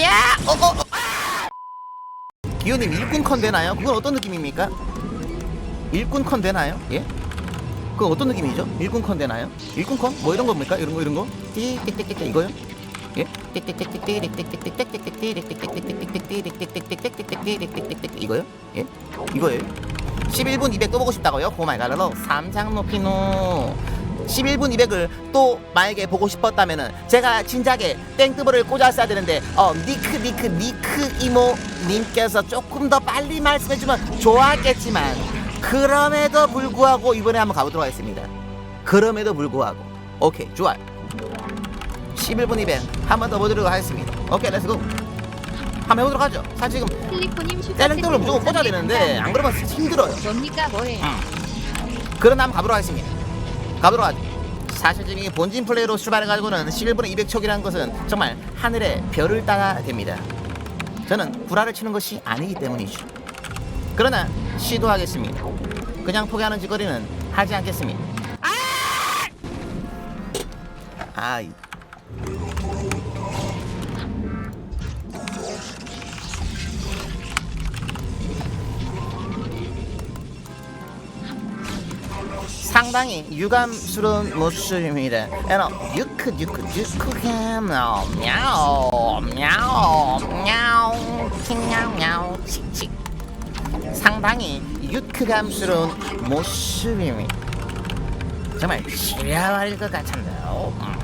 야! 어, 어, 어. 기호님 일꾼 컨 되나요? 그건 어떤 느낌입니까? 일꾼 컨 되나요? 예? 그건 어떤 느낌이죠? 일꾼 컨 되나요? 일꾼 컨? 뭐 이런 겁니까? 이런 거 이런 거? 띠띠띠띠 이거요? 예? 이거요? 예? 이거예요? 11분 200 떠보고 싶다고요? 오마이갓 삼장 높이노 11분 200을 또 만약에 보고 싶었다면은 제가 진작에 땡뜨브를 꽂았어야 되는데 어 니크 니크 니크 이모 님께서 조금 더 빨리 말씀해주면 좋았겠지만 그럼에도 불구하고 이번에 한번 가보도록 하겠습니다. 그럼에도 불구하고. 오케이 좋아요. 11분 200 한번 더 보도록 하겠습니다. 오케이 렛츠고. 한번 해보도록 하죠. 사실 지금 클리코님 땡뜨브를 무조건 꽂아야 되는데 안 그러면 힘들어요. 뭡니까 뭐예요? 그런 다음 가보도록 하겠습니다. 가보도록 하죠. 사실 지금 이 본진 플레이로 출발해가지고는 11분에 200척이라는 것은 정말 하늘의 별을 따라 됩니다. 저는 구라를 치는 것이 아니기 때문이죠. 그러나 시도하겠습니다. 그냥 포기하는 짓거리는 하지 않겠습니다. 아! 이- 상당히 유감스러운 모습입니다. And 유크 유크 유크감 мя오 어, мя오 мя오 칭냥 мя오 칙칙 상당히 유크감스러운 모습입니다. 정말 시려할 것 같은데요. 음.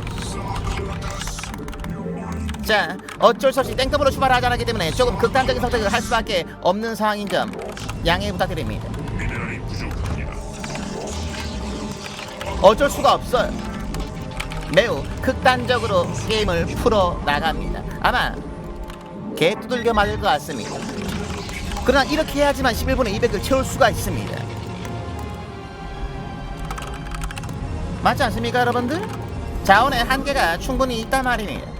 자, 어쩔 수 없이 땡터으로 출발하지 않았기 때문에 조금 극단적인 선택을 할 수밖에 없는 상황인 점 양해 부탁드립니다. 어쩔 수가 없어요. 매우 극단적으로 게임을 풀어 나갑니다. 아마 개 두들겨 맞을 것 같습니다. 그러나 이렇게 해야지만 11분에 200을 채울 수가 있습니다. 맞지 않습니까, 여러분들? 자원의 한계가 충분히 있단 말입니다.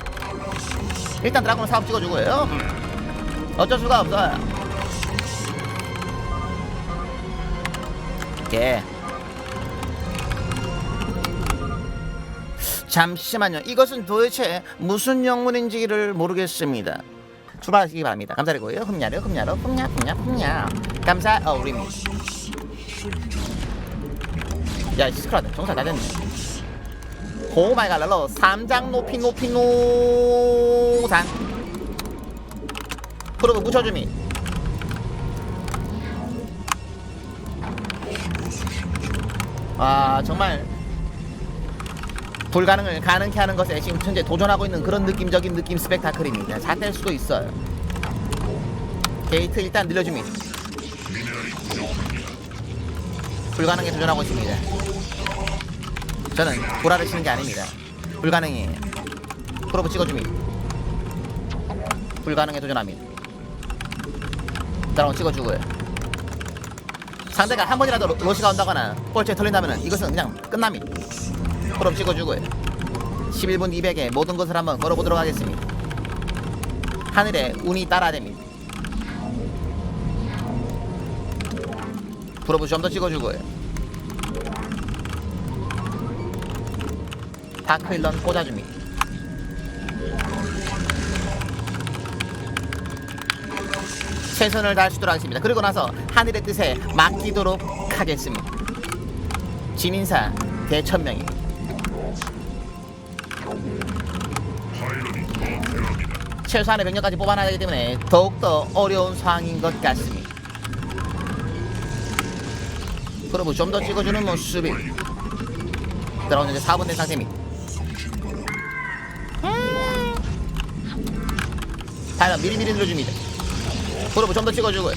일단 드라곤 사업 찍어주고요. 음. 어쩔 수가 없어요. 개. 잠시만요. 이것은 도대체 무슨 영문인지를 모르겠습니다. 출발하시기 바랍니다. 감사드리고요. 흠야려, 흠야려, 흠야, 흠야, 흠야. 감사, 어, 우리입니다. 야, 시스크라드 정사 다 됐네. 오마이갓, 랄로 삼장 높이 높이 노산. 프로브 묻혀주미. 아, 정말 불가능을 가능케 하는 것에 지금 현재 도전하고 있는 그런 느낌적인 느낌 스펙타클입니다. 잘될 수도 있어요. 게이트 일단 늘려줍니다. 불가능에 도전하고 있습니다. 저는 보라를 치는 게 아닙니다. 불가능해. 프로브 찍어줍니다. 불가능에 도전합니다. 드라곤 찍어주고요. 상대가 한 번이라도 로- 로시가 온다거나 꼴찌에 털린다면 이것은 그냥 끝납니다. 프로 찍어주고요. 11분 200에 모든 것을 한번 걸어보도록 하겠습니다. 하늘에 운이 따라 됩니다. 프로브 좀 더 찍어주고요. 다크일런 꽂아줍니다. 최선을 있도록 하겠습니다. 그리고 나서 하늘의 뜻에 맡기도록 하겠습니다. 진인사 대천명입니다. 최소한의 병력까지 뽑아놔야 하기 때문에 더욱더 어려운 상황인 것 같습니다. 그러고 좀 더 찍어주는 모습이 들어오는 이제 4분 된 상태입니다. 다이너 미리미리 눌러줍니다. 그러고 좀 더 찍어주고요.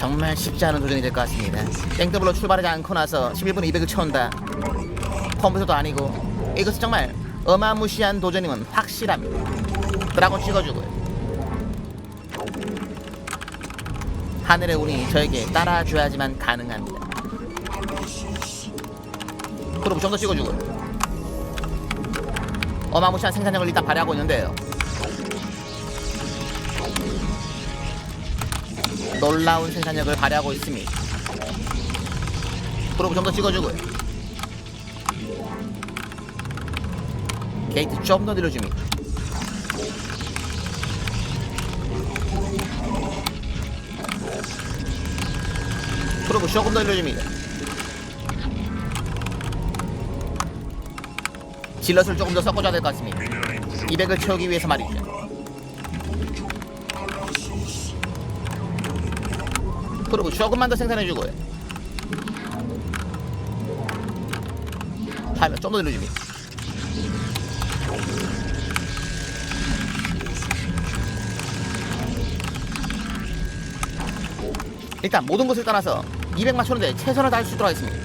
정말 쉽지 않은 도전이 될 것 같습니다. 땡더블로 출발하지 않고 나서 11분 200을 채운다. 컴퓨터도 아니고 이것은 정말 어마무시한 도전임은 확실합니다. 드라곤 찍어주고요. 하늘의 운이 저에게 따라줘야지만 가능합니다. 그럼 좀더 찍어주고요. 어마무시한 생산력을 일단 발휘하고 있는데요. 놀라운 생산력을 발휘하고 있습니다. 프로브 좀더 찍어주고요. 게이트 좀 더 늘려줍니다. 프로브 조금 더 늘려줍니다. 질럿을 조금 더 섞어줘야 될 것 같습니다. 200을 채우기 위해서 말이죠 프로브 조금만 더 생산해주고요 하면 좀더 늘려줍니다. 일단 모든 것을 떠나서 200 맞추는데 최선을 다할 수 있도록 하겠습니다.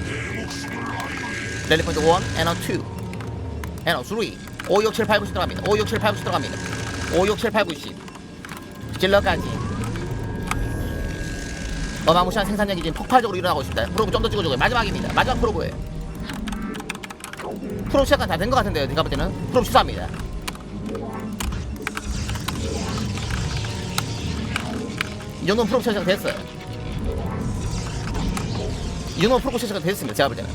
랠리 포인트 1 에너 2 에너 3 5, 6, 7, 8, 9, 10 들어갑니다. 5, 6, 7, 8, 9, 10 들어갑니다. 5, 6, 7, 8, 9, 10 질러까지 어마무시한 생산력이 지금 폭발적으로 일어나고 있습니다. 프로브 좀 더 찍어주고요. 마지막입니다. 마지막 프로브예요 프로브 시작은 다된 것 같은데요. 제가 볼 때는. 프로브 취소합니다. 이 정도면 프로브 시작 됐어요. 이 정도면 프로브 시작 됐습니다. 제가 볼 때는.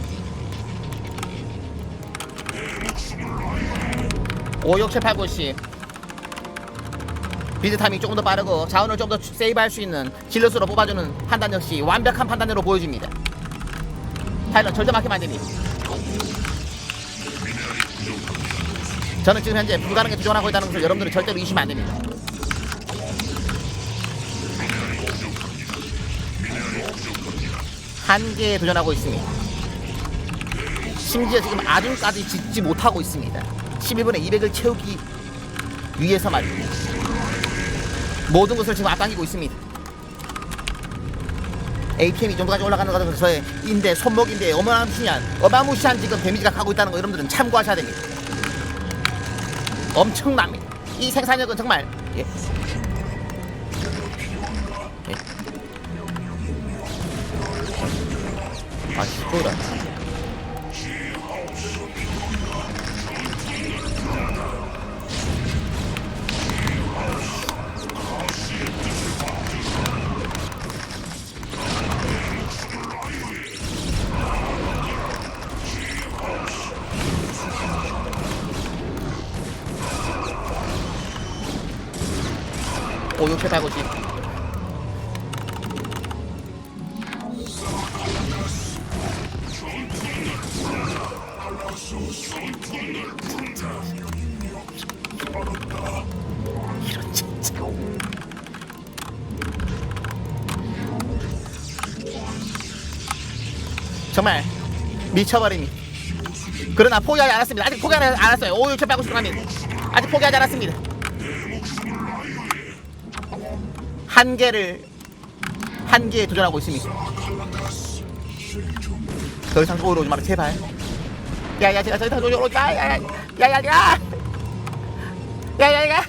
5, 6, 7, 8, 9, 10 비드 타이밍 조금 더 빠르고 자원을 좀 더 세이브할 수 있는 질럿으로 뽑아주는 판단 역시 완벽한 판단으로 보여줍니다. 파일럿 절대 막히면 안 됩니다. 저는 지금 현재 불가능에 도전하고 있다는 것을 여러분들은 절대로 잊으시면 안 됩니다. 한계에 도전하고 있습니다. 심지어 지금 아중까지 짓지 못하고 있습니다. 11분에 200을 채우기 위해서 말입니다 모든 것을 지금 앞당기고 있습니다 APM이 이 정도까지 올라가는 것은 저의 인대 손목인데 어마무시한 어마무시한 지금 데미지가 가고 있다는 거 여러분들은 참고하셔야 됩니다 엄청납니다 이 생산력은 정말 예. 예. 아 시끄러 정말 미쳐버립니다. 그러나 포기하지 않았습니다. 아직 포기하지 않았어요. 5, 6, 7, 8, 9, 10 갑니다. 아직 포기하지 않았습니다. 한계를 한계에 도전하고 있습니다. 더 이상 저기로 오지 마라 제발. 야야 제가 더 이상 저기로 오지 마. 야야야야 야야. 야 야야.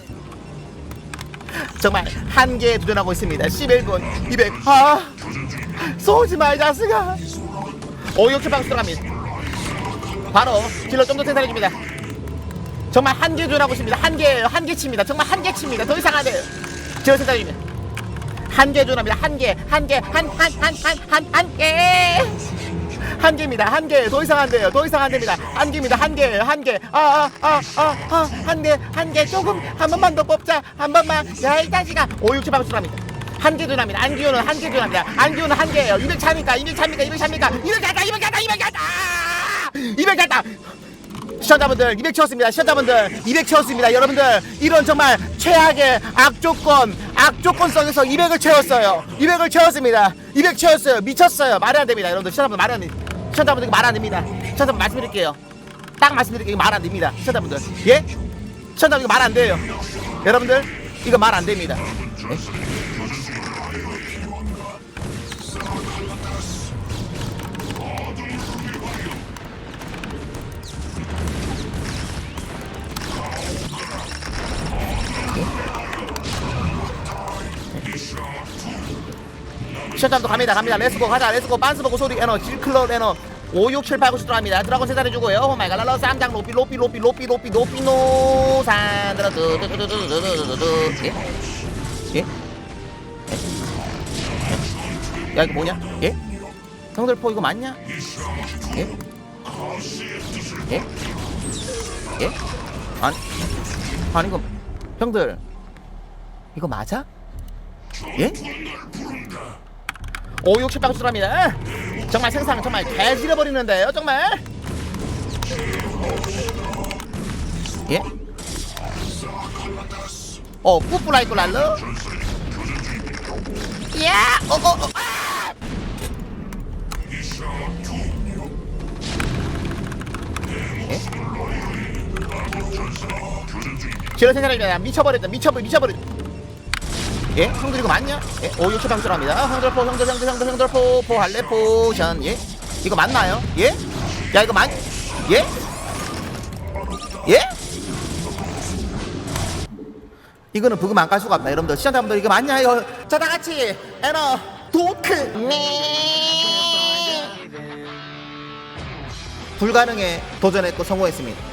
정말 한계에 도전하고 있습니다. 11분 200. 아 쏘지 마이 자식아. 오이렇게 박수 들어갑니다. 바로 딜러 좀 더 생산해 줍니다. 정말 한계 도전하고 있습니다. 한계예요. 한계치입니다. 정말 한계치입니다. 더 이상 안 돼요. 딜러 생산해 줍니다. 한개 조합니다. 한 개, 한 개, 한, 한, 한, 한, 한, 한 개. 한 개입니다. 한 개. 더 이상 안 돼요. 더 이상 안 됩니다. 한 개입니다. 한 개, 한 개. 아, 아, 아, 아, 아, 한 개, 한 개. 조금 한 번만 더 뽑자. 한 번만. 야, 이 자식아. 오, 육칠 박수 합니다. 한개 조합니다. 안기호는 한개 조합니다. 안기호는 한 개예요. 200 차입니까? 200 차입니까? 200 차입니까? 200 갔다, 200 갔다, 200 갔다. 200 갔다. 시청자분들 200 채웠습니다. 시청자분들 200 채웠습니다. 여러분들 이런 정말 최악의 악조건 악조건 속에서 200을 채웠어요. 200을 채웠습니다. 200 채웠어요. 미쳤어요. 말이 안 됩니다. 여러분들 시청자분들 말이 안 됩니다. 시청자분들 말 안 됩니다. 시청자분 말씀드릴게요. 딱 말씀드릴게요. 말 안 됩니다. 시청자분들 예? 시청자분 이거 말안 돼요. 여러분들 이거 말 안 됩니다. 예? 시청자분들 갑니다. 갑니다. 렛츠고 가자. 렛츠고 빤스 보고 소리 에너 질클럽 에너 5, 6, 7, 8, 9, 10 들어갑니다. 드라곤 세살해주고요. 오마이갓 랄라 쌈장 로삐 로삐 로삐 로삐 로삐 로삐 노산 들어 두두두두두두두두 예? 예? 예? 야 이거 뭐냐? 예? 형들 포 이거 맞냐? 예? 예? 예? 아니 아니 이거 형들 이거 맞아? 예? 오 욕심 방출합니다 정말 생상 정말 개지려 버리는데요 정말 예? 어 뿌뿌라이고 랄러 야 어어어 아! 예? 지뢰 생산입니다 미쳐버렸다 미쳐버 미쳐버렸 예? 형들 이거 맞냐? 예? 오 욕심 방출합니다 형들 포 형들 형들 형들 형들 포 포 할래 포션 예? 이거 맞나요? 예? 야 이거 맞 예? 예? 이거는 부금 안 깔 수가 없다 여러분들 시청자분들 이거 맞냐 이거 자 다 같이 에너 도크 네 불가능에 도전했고 성공했습니다